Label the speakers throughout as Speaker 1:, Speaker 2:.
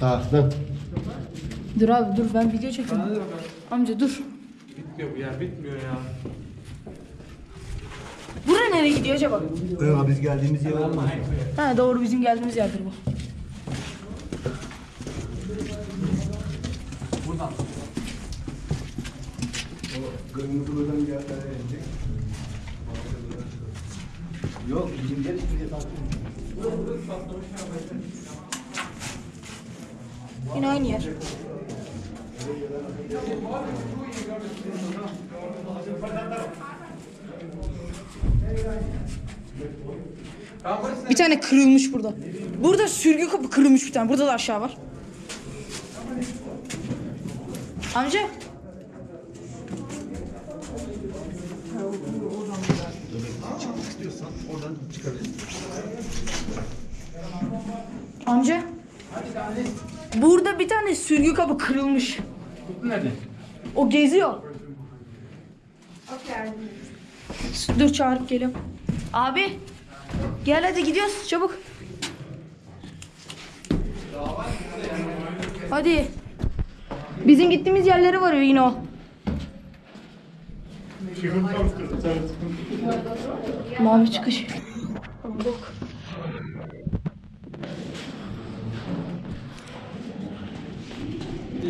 Speaker 1: Sağ dön.
Speaker 2: Dur abi dur ben video çekiyorum.
Speaker 3: Bana da bak.
Speaker 2: Amca dur.
Speaker 3: Bitmiyor bu yer bitmiyor ya.
Speaker 2: Bura nereye gidiyor acaba?
Speaker 1: Öyle biz geldiğimiz yer olmaz.
Speaker 2: Ha doğru bizim geldiğimiz yerdir bu.
Speaker 3: Buradan.
Speaker 1: Kırmızı buradan geldiler. Yok bizim gel şuraya takılın.
Speaker 2: Yine aynı yer. Bir tane kırılmış burada. Burada sürgü kapı kırılmış bir tane. Burada da aşağı var. Amca. Amca. Burada bir tane sürgü kapı kırılmış.
Speaker 3: Nerede?
Speaker 2: O geziyor. Dur çağırıp geliyorum. Abi. Gel hadi gidiyoruz çabuk. Hadi. Bizim gittiğimiz yerlere varıyor yine o. Mavi çıkış.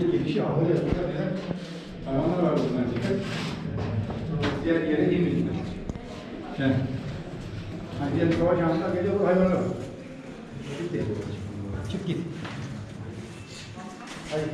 Speaker 2: şey girişi ağlara yapacak diye tavana var bunlar çıkar.
Speaker 1: Diğer yere inmeyecekler. Yani. Hani diyelim savaş anında geliyor bu hayvanlar. Çık git. Hayır.